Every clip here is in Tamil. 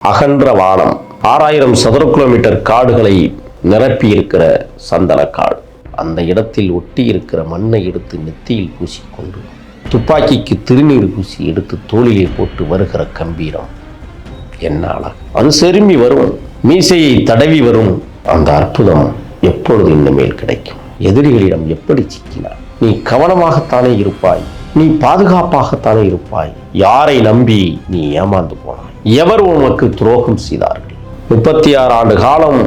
அகன்ற வானம் ஆறாயிரம் சதுர கிலோமீட்டர் காடுகளை நிரப்பி இருக்கிற சந்தன காடு அந்த இடத்தில் ஒட்டி இருக்கிற மண்ணை எடுத்து நெத்தியில் பூசிக்கொண்டு துப்பாக்கிக்கு திருநீர் பூசி எடுத்து தோளிலே போட்டு வருகிற கம்பீரம். என்ன அழகு அது செருமி வரும் மீசையை தடவி வரும் அந்த அற்புதம் எப்பொழுது இனிமேல் கிடைக்கும்? எதிரிகளிடம் எப்படி சிக்கினார் நீ கவனமாகத்தானே இருப்பாய் நீ பாதுகாப்பாகத்தானே இருப்பாய் யாரை நம்பி நீ ஏமாந்து போனாய்? எவர் உனக்கு துரோகம் செய்தார்கள்? முப்பத்தி ஆறு ஆண்டு காலம்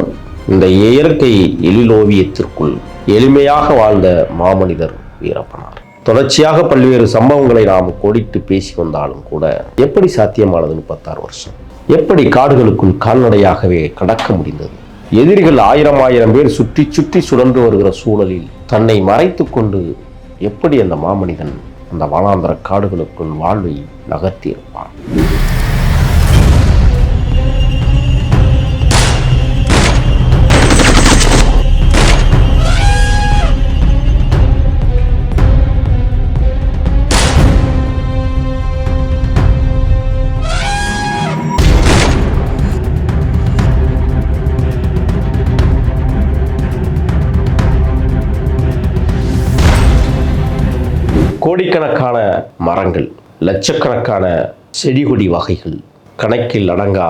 இந்த இயற்கை எழிலோவியத்திற்குள் எளிமையாக வாழ்ந்த மாமனிதர் வீரப்பனார். தொடர்ச்சியாக பல்வேறு சம்பவங்களை நாம் கோடிட்டு பேசி வந்தாலும் கூட எப்படி சாத்தியமானது முப்பத்தாறு வருஷம்? எப்படி காடுகளுக்குள் கால்நடையாகவே கடக்க முடிந்தது? எதிரிகள் ஆயிரம் ஆயிரம் பேர் சுற்றி சுற்றி சுழன்று வருகிற சூழலில் தன்னை மறைத்து கொண்டு எப்படி அந்த மாமனிதன் அந்த வனாந்தர காடுகளுக்குள் வாழ்வை நகர்த்தியிருப்பான்? கோடிக்கணக்கான மரங்கள் லட்சக்கணக்கான செடி கொடி வகைகள் கணக்கில் அடங்கா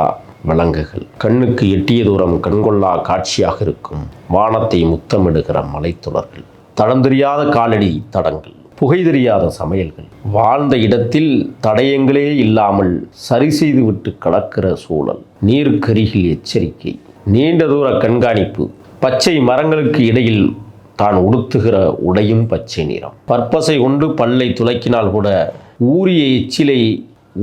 விலங்குகள். கண்ணுக்கு எட்டிய தூரம் கண்கொள்ளா காட்சியாக இருக்கும் வானத்தை முத்தமிடுகிற மலைத்தொடர்கள் தடம் தெரியாத காலடி தடங்கள் புகை தெரியாத சமையல்கள். வாழ்ந்த இடத்தில் தடயங்களே இல்லாமல் சரி செய்துவிட்டு கடக்கிற சூழல். நீருக்கருகில் எச்சரிக்கை நீண்ட தூர கண்காணிப்பு பச்சை மரங்களுக்கு இடையில் தான் உடுத்துகிற உடையும் பச்சை நிறம். பற்பசை கொண்டு பல்லை துளைக்கினால் கூட ஊரிய எச்சிலை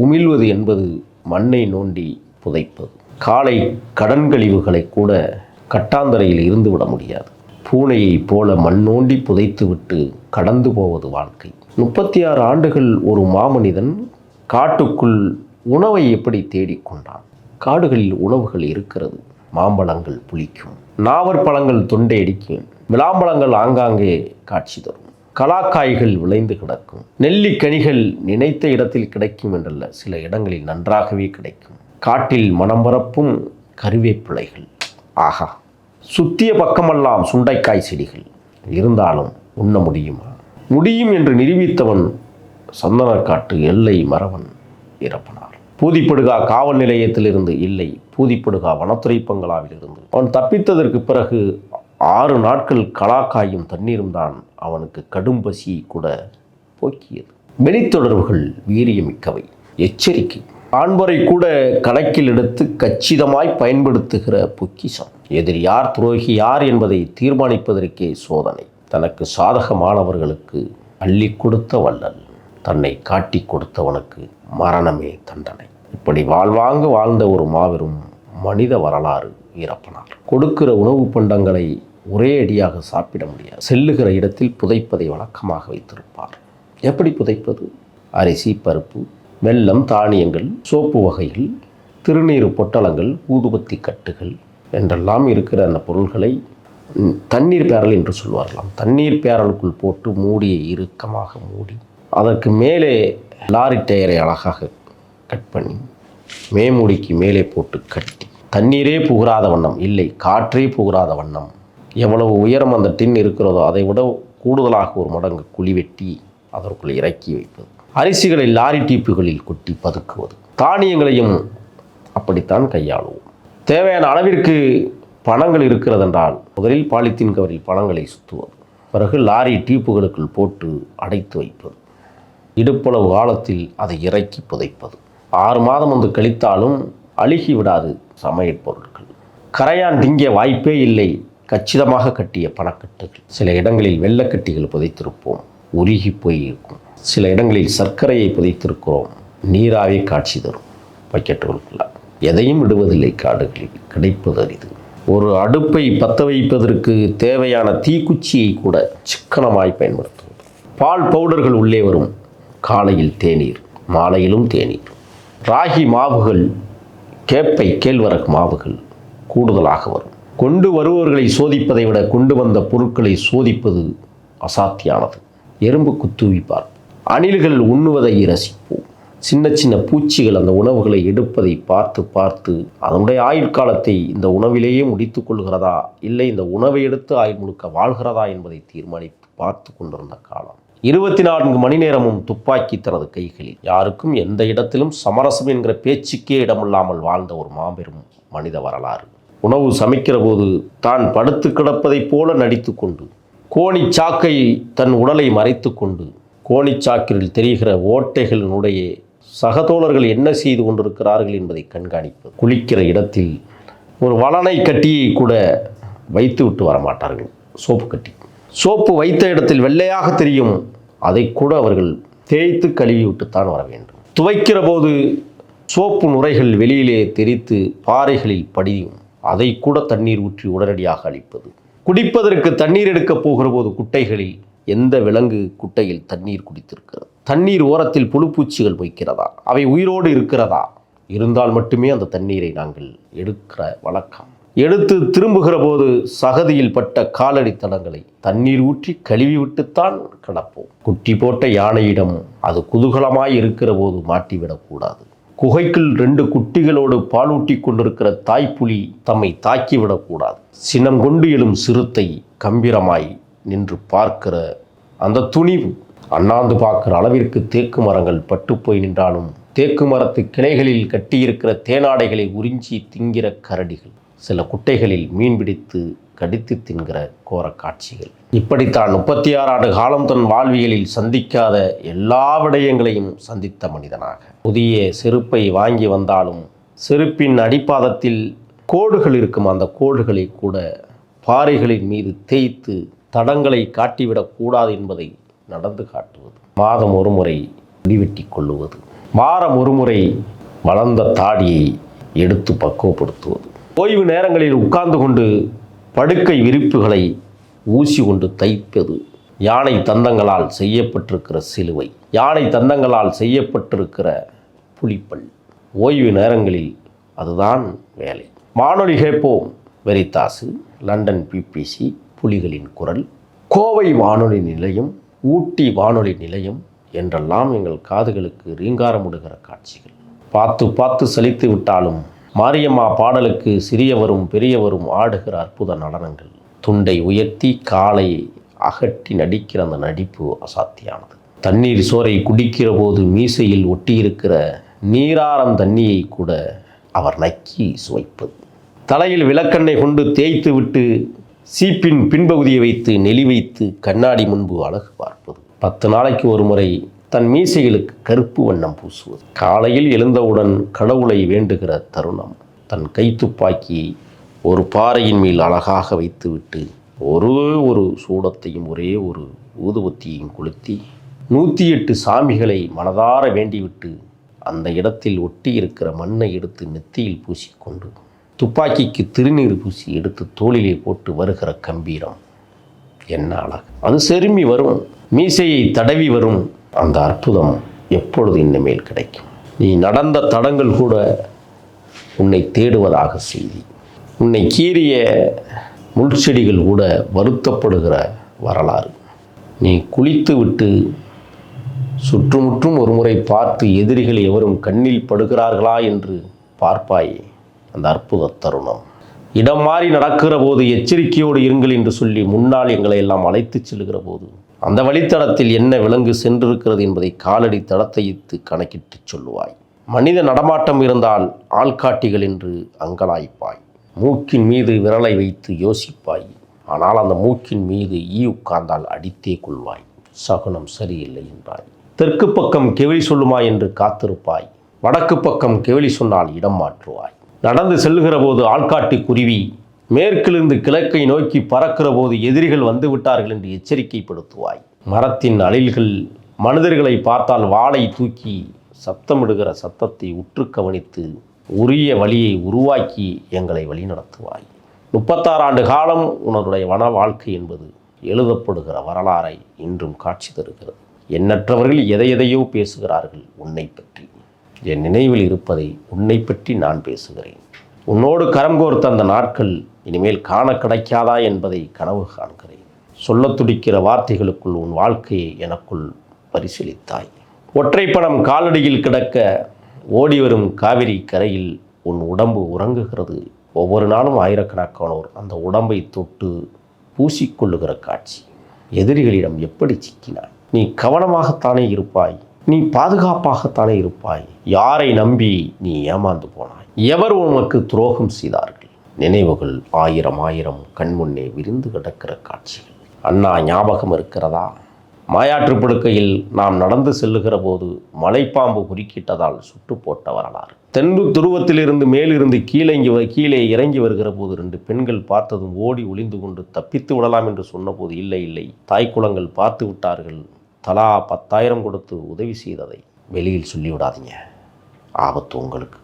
உமிழ்வது என்பது மண்ணை நோண்டி புதைப்பது. காலை கடன் கழிவுகளை கூட கட்டாந்தரையில் இருந்து விட முடியாது. பூனையைப் போல மண் நோண்டி புதைத்துவிட்டு கடந்து போவது வாழ்க்கை. முப்பத்தி ஆறு ஆண்டுகள் ஒரு மாமனிதன் காட்டுக்குள் உணவை எப்படி தேடிக்கொண்டான் காடுகளில் உணவுகள் இருக்கிறது மாம்பழங்கள் புளிக்கும். நாவற்பழங்கள் தொண்டை அடிக்கும். விளாம்பழங்கள் ஆங்காங்கே காட்சி தரும். கலாக்காய்கள் விளைந்து கிடக்கும். நெல்லிக்கனிகள் நினைத்த இடத்தில் கிடைக்கும் என்றல்ல சில இடங்களில் நன்றாகவே கிடைக்கும். காட்டில் மனம் பரப்பும் கருவேப்பிலைகள். ஆஹா! சுத்திய பக்கமெல்லாம் சுண்டைக்காய் செடிகள். இருந்தாலும் உண்ண முடியுமா? முடியும் என்று நிரூபித்தவன் சந்தனக்காட்டு எல்லை மறவன் இறப்பனார். பூதிப்படுகா காவல் நிலையத்திலிருந்து இல்லை பூதிப்படுகா வனத்துறை பங்களாவிலிருந்து. அவன் தப்பித்ததற்கு பிறகு ஆறு நாட்கள் கலாக்காயும் தண்ணீரும் தான் அவனுக்கு கடும் பசியை கூட போக்கியது. வெளித்தொடர்புகள் வீரியமிக்கவை. எச்சரிக்கை. ஆண்பரை கூட கணக்கில் எடுத்து கச்சிதமாய் பயன்படுத்துகிற பொக்கிசம் எதிரி யார் துரோகி யார் என்பதை தீர்மானிப்பதற்கே சோதனை. தனக்கு சாதகமானவர்களுக்கு அள்ளி கொடுத்த வள்ளல் தன்னை காட்டி கொடுத்தவனுக்கு மரணமே தண்டனை. இப்படி வாழ்வாங்கு வாழ்ந்த ஒரு மாபெரும் மனித வரலாறு வீரப்பனார் கொடுக்கிற உணவு பண்டங்களை ஒரே அடியாக சாப்பிட முடியாது. செல்லுகிற இடத்தில் புதைப்பதை வழக்கமாக வைத்திருப்பார். எப்படி புதைப்பது? அரிசி பருப்பு வெல்லம் தானியங்கள் சோப்பு வகைகள் திருநீர் பொட்டலங்கள் ஊதுபத்தி கட்டுகள் என்றெல்லாம் இருக்கிற அந்த பொருள்களை தண்ணீர் பேரல் என்று சொல்வார்களாம். தண்ணீர் பேரலுக்குள் போட்டு மூடியை இறுக்கமாக மூடி அதற்கு மேலே லாரி டயரை அழகாக கட் பண்ணி மேமூடிக்கு மேலே போட்டு கட்டி தண்ணீரே புகுறாத வண்ணம் இல்லை காற்றே புகுறாத வண்ணம். எவ்வளவு உயரம் அந்த டின் இருக்கிறதோ அதை விட கூடுதலாக ஒரு மடங்கு குழி வெட்டி அதற்குள் இறக்கி வைப்பது. அரிசிகளை லாரி டீப்புகளில் கொட்டி பதுக்குவது. தானியங்களையும் அப்படித்தான் கையாளுவோம். தேவையான அளவிற்கு பணங்கள் இருக்கிறதென்றால் முதலில் பாலித்தீன் கவரில் பணங்களை சுற்றுவது பிறகு லாரி டீப்புகளுக்குள் போட்டு அடைத்து வைப்பது. இடுப்பளவு காலத்தில் அதை இறக்கி புதைப்பது. ஆறு மாதம் வந்து கழித்தாலும் அழுகி விடாது சமையல் பொருட்கள். கரையான் திங்கிய வாய்ப்பே இல்லை. கச்சிதமாக கட்டிய பணக்கட்டுகள். சில இடங்களில் வெள்ளக்கட்டிகள் புதைத்திருப்போம். உருகி போய் இருக்கும் சில இடங்களில் சர்க்கரையை புதைத்திருக்கிறோம். நீராவே காட்சி தரும். பக்கெட்டுகளுக்குள்ள. எதையும் விடுவதில்லை காடுகளில். கிடைப்பது அரிது. ஒரு அடுப்பை பற்ற வைப்பதற்கு தேவையான தீக்குச்சியை கூட சிக்கனமாய் பயன்படுத்துவோம் பால் பவுடர்கள் உள்ளே வரும். காலையில் தேநீர் மாலையிலும் தேநீர். ராகி மாவுகள் கேப்பை கேழ்வரகு மாவுகள் கூடுதலாக வரும். கொண்டு வருபவர்களை சோதிப்பதை விட கொண்டு வந்த பொருட்களை சோதிப்பது அசாத்தியானது. எறும்பு குத்துவி பார்ப்போம். அணில்கள் உண்ணுவதை ரசிப்போம். சின்ன சின்ன பூச்சிகள் அந்த உணவுகளை எடுப்பதை பார்த்து பார்த்து அதனுடைய ஆயுட்காலத்தை இந்த உணவிலேயே முடித்து கொள்கிறதா? இல்லை இந்த உணவை எடுத்து ஆயுள் முழுக்க வாழ்கிறதா என்பதை தீர்மானித்து பார்த்து கொண்டிருந்த காலம். இருபத்தி நான்கு மணி நேரமும் துப்பாக்கி தனது கைகளில். யாருக்கும் எந்த இடத்திலும் சமரசம் என்கிற பேச்சுக்கே இடமில்லாமல் வாழ்ந்த ஒரு மாபெரும் மனித வரலாறு. உணவு சமைக்கிற போது தான் படுத்து கிடப்பதைப் போல நடித்து கொண்டு கோணி சாக்கை தன் உடலை மறைத்து கொண்டு கோணிச்சாக்கில் தெரிகிற ஓட்டைகளினுடைய சகதோழர்கள் என்ன செய்து கொண்டிருக்கிறார்கள் என்பதை கண்காணிப்பது குளிக்கிற இடத்தில் ஒரு வளனை கட்டியை கூட வைத்து விட்டு வரமாட்டார்கள். சோப்பு கட்டி. சோப்பு வைத்த இடத்தில் வெள்ளையாக தெரியும். அதை கூட அவர்கள் தேய்த்து கழுவி விட்டுத்தான் வர வேண்டும். துவைக்கிற போது சோப்பு நுரைகள் வெளியிலே தெரித்து பாறைகளில் படியும். அதை கூட தண்ணீர் ஊற்றி உடனடியாக அளிப்பது குடிப்பதற்கு தண்ணீர் எடுக்கப் போகிற போது குட்டைகளில் எந்த விலங்கு குட்டையில் தண்ணீர் குடித்திருக்கிறது? தண்ணீர் ஓரத்தில் புழுப்பூச்சிகள் வைக்கிறதா அவை உயிரோடு இருக்கிறதா? இருந்தால் மட்டுமே அந்த தண்ணீரை நாங்கள் எடுக்கிற வழக்கம். எடுத்து திரும்புகிற போது சகதியில் பட்ட காலடி தடங்களை தண்ணீர் ஊற்றி கழுவி விட்டுத்தான் கிடப்போம். குட்டி போட்ட யானையிடம் அது குதூகலமாய் இருக்கிற போது மாட்டிவிடக்கூடாது குகைக்குள் ரெண்டு குட்டிகளோடு பாலூட்டி கொண்டிருக்கிற தாய்ப்புலி தம்மை தாக்கிவிடக்கூடாது சினம் கொண்டு எழும் சிறுத்தை கம்பீரமாய் நின்று பார்க்கிற அந்த துணிவு அண்ணாந்து பார்க்கிற அளவிற்கு தேக்கு மரங்கள் பட்டுப்போய் நின்றாலும் தேக்கு மரத்து கிளைகளில் கட்டியிருக்கிற தேனாடைகளை உறிஞ்சி திங்கிற கரடிகள். சில குட்டைகளில் மீன் பிடித்து கடித்து தின்கிற கோர காட்சிகள். இப்படித்தான் முப்பத்தி ஆறு ஆண்டு காலம் தன் வாழ்வியலில் சந்திக்காத எல்லா விடயங்களையும் சந்தித்த மனிதனாக. புதிய செருப்பை வாங்கி வந்தாலும் செருப்பின் அடிப்பாதத்தில் கோடுகள் இருக்கும் அந்த கோடுகளை கூட பாறைகளின் மீது தேய்த்து தடங்களை காட்டிவிடக் கூடாது என்பதை நடந்து காட்டுவது. மாதம் ஒரு முறை முடிவெட்டி கொள்ளுவது. வாரம் ஒரு முறை வளர்ந்த தாடியை எடுத்து பக்குவப்படுத்துவது. ஓய்வு நேரங்களில் உட்கார்ந்து கொண்டு படுக்கை விரிப்புகளை ஊசி கொண்டு தைப்பது. யானை தந்தங்களால் செய்யப்பட்டிருக்கிற சிலுவை யானை தந்தங்களால் செய்யப்பட்டிருக்கிற புலிப்பல் ஓய்வு நேரங்களில் அதுதான் வேலை. வானொலி கேட்போம் வெரிதாசு லண்டன் பிபிசி புலிகளின் குரல். கோவை வானொலி நிலையம் ஊட்டி வானொலி நிலையம் என்றெல்லாம் எங்கள் காதுகளுக்கு ரீங்காரமிடுகிற காட்சிகள். பார்த்து பார்த்து சலித்து விட்டாலும் மாரியம்மா பாடலுக்கு சிறியவரும் பெரியவரும் ஆடுகிற அற்புத நடனங்கள். துண்டை உயர்த்தி காலை அகட்டி நடிக்கிற அந்த நடிப்பு அசாத்தியானது. தண்ணீர் சோரை குடிக்கிற போது மீசையில் ஒட்டியிருக்கிற நீராரம் தண்ணியை கூட அவர் நக்கி சுவைப்பது. தலையில் விளக்கண்ணை கொண்டு தேய்த்து விட்டு சீப்பின் பின்பகுதியை வைத்து நெளி வைத்து கண்ணாடி முன்பு அழகு பார்ப்பது. பத்து நாளைக்கு ஒரு முறை தன் மீசைகளுக்கு கருப்பு வண்ணம் பூசுவது. காலையில் எழுந்தவுடன் கடவுளை வேண்டுகிற தருணம். தன் கைத்துப்பாக்கியை ஒரு பாறையின் மேல் அழகாக வைத்துவிட்டு ஒரு ஒரு சூடத்தையும் ஒரே ஒரு ஊதுபத்தியையும் கொளுத்தி நூற்றி எட்டு சாமிகளை மனதார வேண்டிவிட்டு அந்த இடத்தில் ஒட்டி இருக்கிற மண்ணை எடுத்து நெத்தியில் பூசிக்கொண்டு துப்பாக்கிக்கு திருநீர் பூசி எடுத்து தோளிலே போட்டு வருகிற கம்பீரம். என்ன அழகு. அது செருமி வரும். மீசையை தடவி வரும் அந்த அற்புதம் எப்பொழுது இனிமேல் கிடைக்கும்? நீ நடந்த தடங்கள் கூட உன்னை தேடுவதாக செய்தி. உன்னை கீறிய முள்செடிகள் கூட வருத்தப்படுகிற வரலாறு. நீ குளித்து விட்டு சுற்றுமுற்றும் ஒரு முறை பார்த்து எதிரிகள் எவரும் கண்ணில் படுகிறார்களா என்று பார்ப்பாய் அந்த அற்புத தருணம். இடம் மாறி நடக்கிற போது எச்சரிக்கையோடு இருங்கள் என்று சொல்லி முன்னால் எங்களை எல்லாம் அழைத்துச் செல்கிற போது அந்த வழித்தடத்தில் என்ன விலங்கு சென்றிருக்கிறது என்பதை காலடி தடத்தையிட்டு கணக்கிட்டு சொல்லுவாய். மனித நடமாட்டம் இருந்தால் ஆள்காட்டிகள் என்று அங்கலாய்ப்பாய். மூக்கின் மீது விரலை வைத்து யோசிப்பாய். ஆனால் அந்த மூக்கின் மீது ஈ உட்கார்ந்தால் அடித்தே கொள்வாய். சகுனம் சரியில்லை என்றாய். தெற்கு பக்கம் கெவிலி சொல்லுமா என்று காத்திருப்பாய். வடக்கு பக்கம் கெவிலி சொன்னால் இடம் மாற்றுவாய். நடந்து செல்லுகிற போது ஆள்காட்டி குருவி மேற்கிலிருந்து கிழக்கை நோக்கி பறக்கிற போது எதிரிகள் வந்து விட்டார்கள் என்று எச்சரிக்கைப்படுத்துவாய். மரத்தின் அழில்கள் மனிதர்களை பார்த்தால் வாளை தூக்கி சத்தமிடுகிற சத்தத்தை உற்று கவனித்து உரிய வழியை உருவாக்கி எங்களை வழிநடத்துவாய். முப்பத்தாறு ஆண்டு காலம் உன்னுடைய வன வாழ்க்கை என்பது எழுதப்படுகிற வரலாறை இன்றும் காட்சி தருகிறது. எண்ணற்றவர்கள் எதை எதையோ பேசுகிறார்கள் உன்னை பற்றி. என் நினைவில் இருப்பதை உன்னை பற்றி நான் பேசுகிறேன். உன்னோடு கரம் கோர்த்த அந்த நாட்கள் இனிமேல் காண கிடைக்காதா என்பதை கனவு காண்கிறேன். சொல்லத் துடிக்கிற வார்த்தைகளுக்குள் உன் வாழ்க்கையை எனக்குள் பரிசீலித்தாய். ஒற்றைப்பணம் காலடியில் கிடக்க ஓடி வரும் காவிரி கரையில் உன் உடம்பு உறங்குகிறது. ஒவ்வொரு நாளும் ஆயிரக்கணக்கானோர் அந்த உடம்பை தொட்டு பூசிக்கொள்ளுகிற காட்சி. எதிரிகளிடம் எப்படி சிக்கினாய்? நீ கவனமாகத்தானே இருப்பாய்? நீ பாதுகாப்பாகத்தானே இருப்பாய்? யாரை நம்பி நீ ஏமாந்து போனாய்? எவர் உனக்கு துரோகம் செய்தார்கள்? நினைவுகள் ஆயிரம் ஆயிரம் கண்முன்னே விரிந்து கிடக்கிற காட்சிகள். அண்ணா ஞாபகம் இருக்கிறதா? மாயாற்று படுக்கையில் நாம் நடந்து செல்லுகிற போது மலைப்பாம்பு குறுக்கிட்டதால் சுட்டு போட்ட வரலாறு. தென்று துருவத்திலிருந்து மேலிருந்து கீழே இங்கே கீழே இறங்கி வருகிற போது ரெண்டு பெண்கள் பார்த்ததும் ஓடி ஒளிந்து கொண்டு தப்பித்து விடலாம் என்று சொன்னபோது இல்லை இல்லை தாய்க்குளங்கள் பார்த்து விட்டார்கள். தலா பத்தாயிரம் கொடுத்து உதவி செய்ததை வெளியில் சொல்லிவிடாதீங்க. ஆபத்து உங்களுக்கு.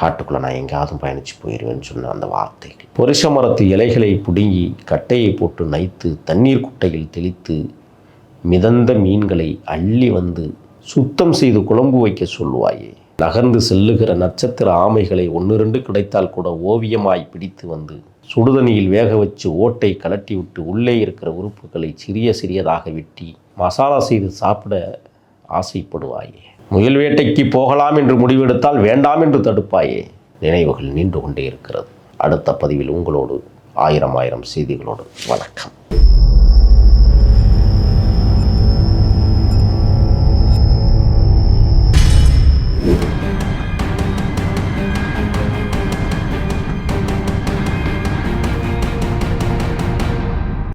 காட்டுக்குள்ளே நான் எங்கேயாவது பயணித்து போயிடுவேன்னு சொன்ன அந்த வார்த்தைகள். புருஷ மரத்து இலைகளை பிடுங்கி கட்டையை போட்டு நைத்து தண்ணீர் குட்டையில் தெளித்து மிதந்த மீன்களை அள்ளி வந்து சுத்தம் செய்து குழம்பு வைக்க சொல்லுவாயே. நகர்ந்து செல்லுகிற நட்சத்திர ஆமைகளை ஒன்று ரெண்டு கிடைத்தால் கூட ஓவியமாய் பிடித்து வந்து சுடுதண்ணியில் வேக வச்சு ஓட்டை கலட்டி விட்டு உள்ளே இருக்கிற உறுப்புகளை சிறிய சிறியதாக வெட்டி மசாலா செய்து சாப்பிட ஆசைப்படுவாயே. முயல் வேட்டைக்கு போகலாம் என்று முடிவெடுத்தால் வேண்டாம் என்று தடுப்பாயே. நினைவுகள் நின்று கொண்டே இருக்கிறது. அடுத்த பதிவில் உங்களோடு ஆயிரம் ஆயிரம் செய்திகளோடு. வணக்கம்.